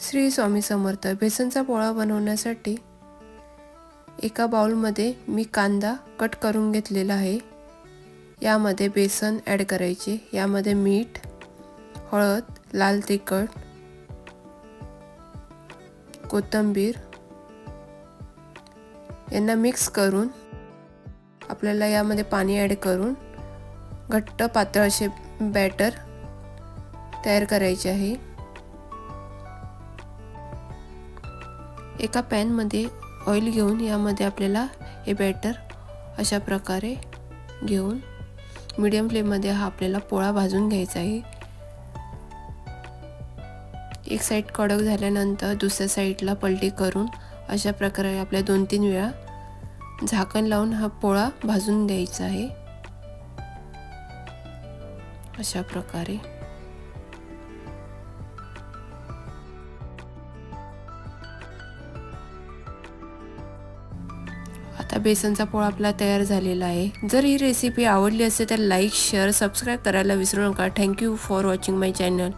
श्री स्वामी समर्थ बेसनचा पोळा बनवण्यासाठी एका बाउलमध्ये मी कांदा कट करून घेतलेला आहे. यामध्ये बेसन ॲड करायचे. यामध्ये मीठ हळद लाल तिखट कोथिंबीर यांना मिक्स करून आपल्याला यामध्ये पाणी ॲड करून घट्ट पातळ असे बॅटर तयार करायचे आहे. एका पॅनमध्ये ऑइल घेऊन यामध्ये आपल्याला हे बॅटर अशा प्रकारे घेऊन मीडियम फ्लेममध्ये हा आपल्याला पोळा भाजून घ्यायचा आहे. एक साईड कडक झाल्यानंतर दुसऱ्या साईडला पलटी करून अशा प्रकारे आपल्या दोन तीन वेळा झाकण लावून हा पोळा भाजून द्यायचा आहे. अशा प्रकारे. आता बेसनचा पोळा आपला तयार झालेला आहे. जर ही रेसिपी आवडली असेल तर लाईक शेअर सबस्क्राईब करायला विसरू नका. Thank you for watching my channel